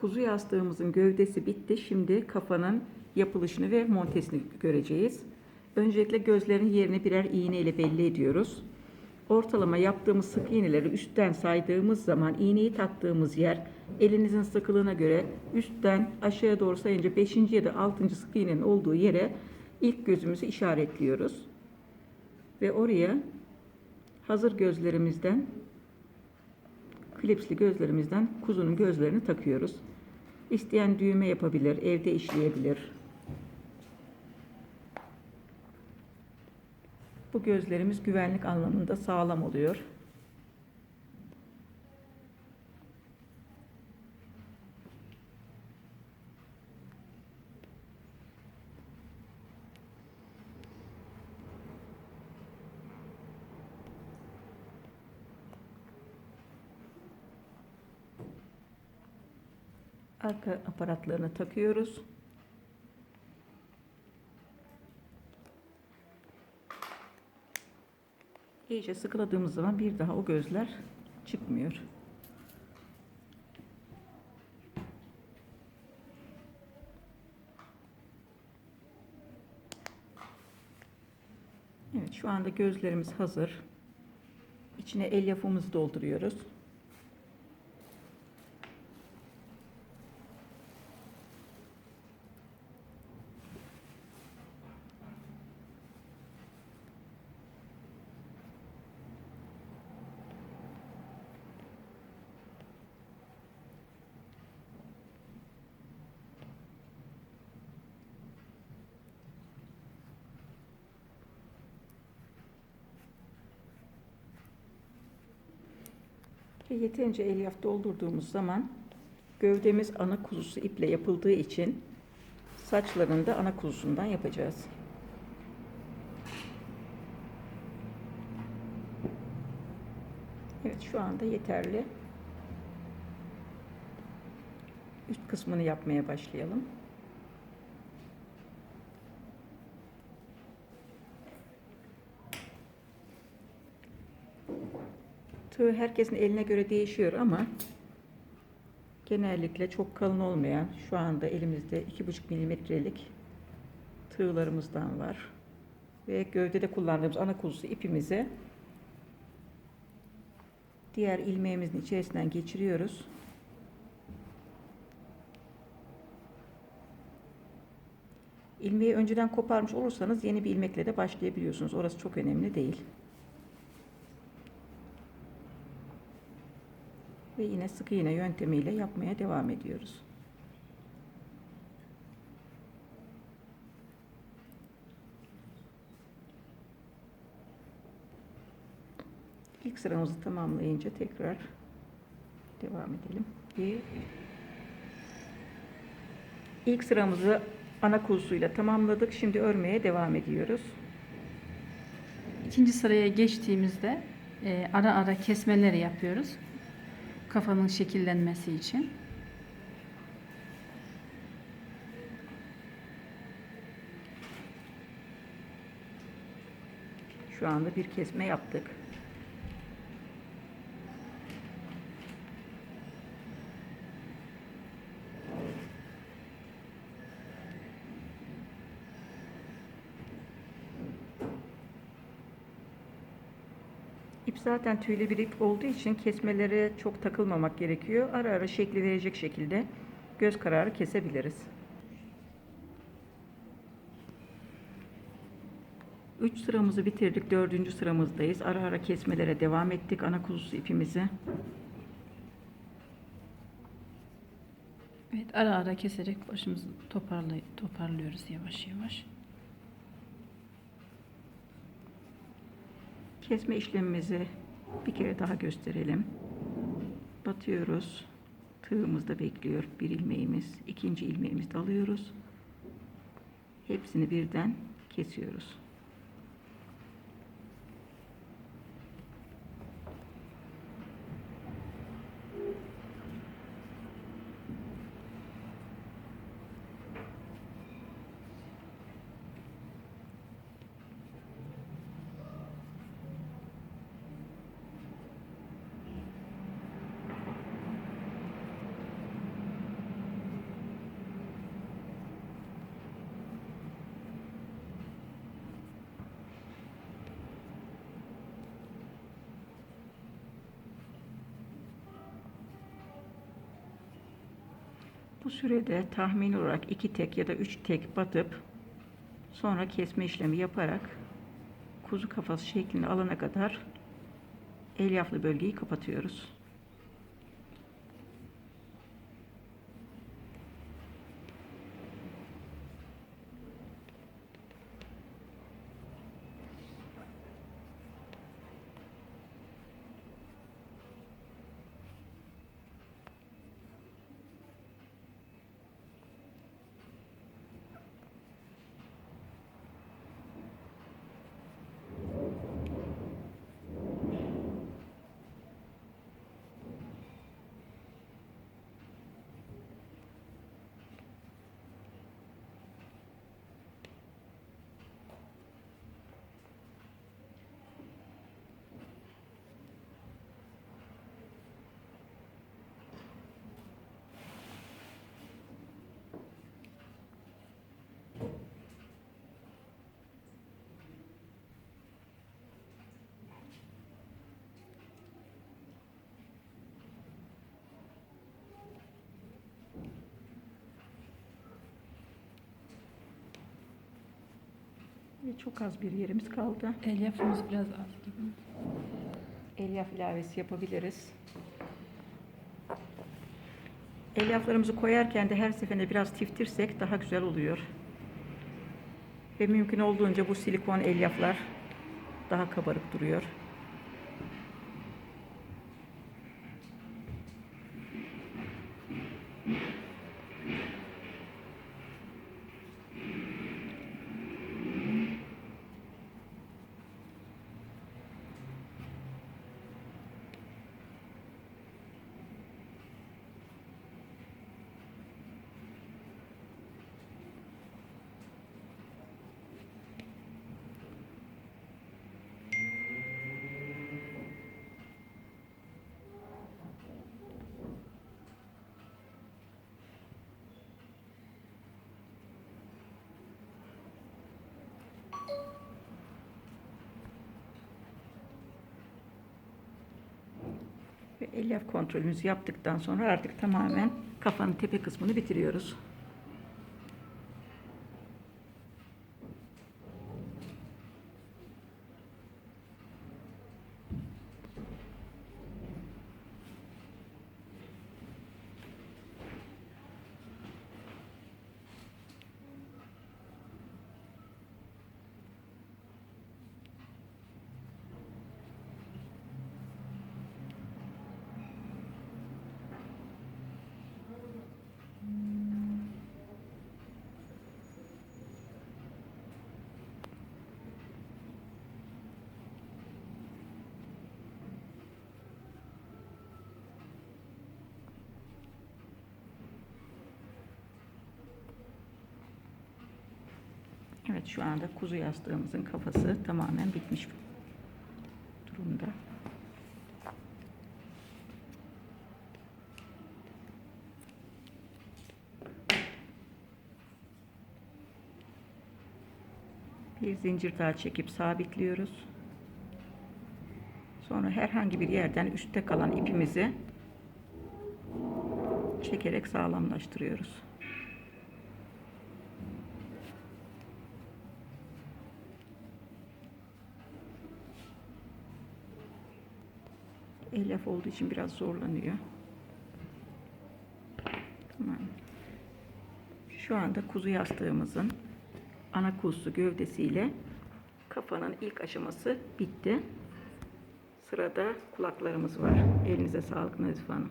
Kuzu yastığımızın gövdesi bitti. Şimdi kafanın yapılışını ve montesini göreceğiz. Öncelikle gözlerin yerini birer iğne ile belli ediyoruz. Ortalama yaptığımız sık iğneleri üstten saydığımız zaman iğneyi taktığımız yer elinizin sıkılığına göre üstten aşağıya doğru sayınca 5. ya da 6. sık iğnenin olduğu yere ilk gözümüzü işaretliyoruz. Ve oraya hazır gözlerimizden klipsli gözlerimizden kuzunun gözlerini takıyoruz. İsteyen düğme yapabilir, evde işleyebilir. Bu gözlerimiz güvenlik anlamında sağlam oluyor. Arka aparatlarını takıyoruz. İyice sıkıladığımız zaman bir daha o gözler çıkmıyor. Evet şu anda gözlerimiz hazır. İçine elyafımızı dolduruyoruz. Ve yeterince elyaf doldurduğumuz zaman gövdemiz ana kuzusu iple yapıldığı için saçlarını da ana kuzusundan yapacağız. Evet şu anda yeterli. Üst kısmını yapmaya başlayalım. Tığ herkesin eline göre değişiyor ama genellikle çok kalın olmayan şu anda elimizde 2,5 milimetrelik tığlarımızdan var. Ve gövdede kullandığımız ana kuzusu ipimizi diğer ilmeğimizin içerisinden geçiriyoruz. İlmeği önceden koparmış olursanız yeni bir ilmekle de başlayabiliyorsunuz. Orası çok önemli değil. Ve yine sık iğne yöntemiyle yapmaya devam ediyoruz. İlk sıramızı tamamlayınca tekrar devam edelim. İlk sıramızı ana kuzusuyla tamamladık. Şimdi örmeye devam ediyoruz. İkinci sıraya geçtiğimizde e, ara ara kesmeleri yapıyoruz. Kafanın şekillenmesi için. Şu anda bir kesme yaptık. İp zaten tüylü bir ip olduğu için kesmelere çok takılmamak gerekiyor. Ara ara şekli verecek şekilde göz kararı kesebiliriz. 3 sıramızı bitirdik. 4. sıramızdayız. Ara ara kesmelere devam ettik. Ana kuzusu ipimizi. Evet ara ara keserek başımızı toparlay toparlıyoruz yavaş yavaş. Kesme işlemimizi bir kere daha gösterelim. Batıyoruz. Tığımızda bekliyor bir ilmeğimiz. ikinci ilmeğimizi alıyoruz. Hepsini birden kesiyoruz. Bu sürede tahmin olarak iki tek ya da üç tek batıp sonra kesme işlemi yaparak kuzu kafası şeklini alana kadar elyaflı bölgeyi kapatıyoruz. Ve çok az bir yerimiz kaldı. Elyafımız biraz az gibi. Elyaf ilavesi yapabiliriz. Elyaflarımızı koyarken de her seferinde biraz tiftirsek daha güzel oluyor. Ve mümkün olduğunca bu silikon elyaflar daha kabarık duruyor. Ve elyaf kontrolümüzü yaptıktan sonra artık tamamen kafanın tepe kısmını bitiriyoruz. Evet şu anda kuzu yastığımızın kafası tamamen bitmiş durumda. Bir zincir daha çekip sabitliyoruz. Sonra herhangi bir yerden üstte kalan ipimizi çekerek sağlamlaştırıyoruz. Elyaf olduğu için biraz zorlanıyor. Tamam. Şu anda kuzu yastığımızın ana kuzusu gövdesiyle kafanın ilk aşaması bitti. Sırada kulaklarımız var. Elinize sağlık Nazife Hanım.